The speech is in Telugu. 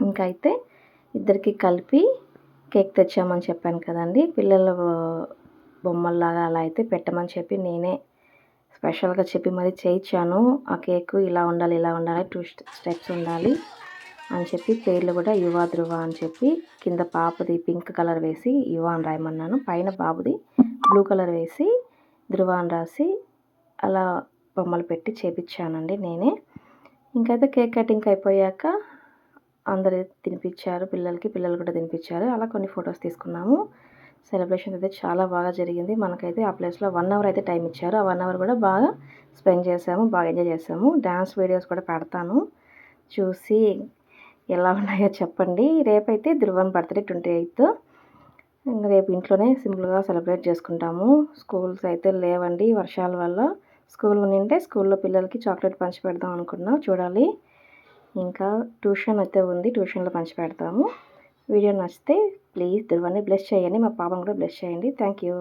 ఇంకా అయితే ఇద్దరికి కలిపి కేక్ తెచ్చామని చెప్పాను కదండి. పిల్లల బొమ్మల్లాగా అలా అయితే పెట్టమని చెప్పి నేనే స్పెషల్గా చెప్పి మరీ చేయించాను. ఆ కేకు ఇలా ఉండాలి ఇలా ఉండాలి టూ స్టెప్స్ ఉండాలి అని చెప్పి పేర్లు కూడా యువ ధృవ అని చెప్పి కింద పాపది పింక్ కలర్ వేసి యువ అని రాయమన్నాను. పైన బాబుది బ్లూ కలర్ వేసి ధృవ అని రాసి అలా బొమ్మలు పెట్టి చేపించానండి నేనే. ఇంకైతే కేక్ కటింగ్ అయిపోయాక అందరూ తినిపించారు పిల్లలకి పిల్లలు కూడా తినిపించారు అలా కొన్ని ఫొటోస్ తీసుకున్నాము. సెలబ్రేషన్ అయితే చాలా బాగా జరిగింది. మనకైతే ఆ ప్లేస్లో వన్ అవర్ అయితే టైం ఇచ్చారు. ఆ వన్ అవర్ కూడా బాగా స్పెండ్ చేసాము బాగా ఎంజాయ్ చేసాము. డ్యాన్స్ వీడియోస్ కూడా పెడతాను. చూసి ఎలా ఉన్నాయో చెప్పండి. రేపైతే ధృవన్ బర్త్డే ట్వంటీ ఎయిత్. ఇంకా రేపు ఇంట్లోనే సింపుల్గా సెలబ్రేట్ చేసుకుంటాము. స్కూల్స్ అయితే లేవండి వర్షాల వల్ల. స్కూల్ ఉంటే స్కూల్లో పిల్లలకి చాక్లెట్ పంచి పెడదాం అనుకున్నాం. చూడాలి. ఇంకా ట్యూషన్ అయితే ఉంది ట్యూషన్లో పంచి పెడతాము. వీడియో నచ్చితే ప్లీజ్ దుర్వాన్ని బ్లెస్ చేయండి మా పాపను కూడా బ్లెస్ చేయండి. Thank you.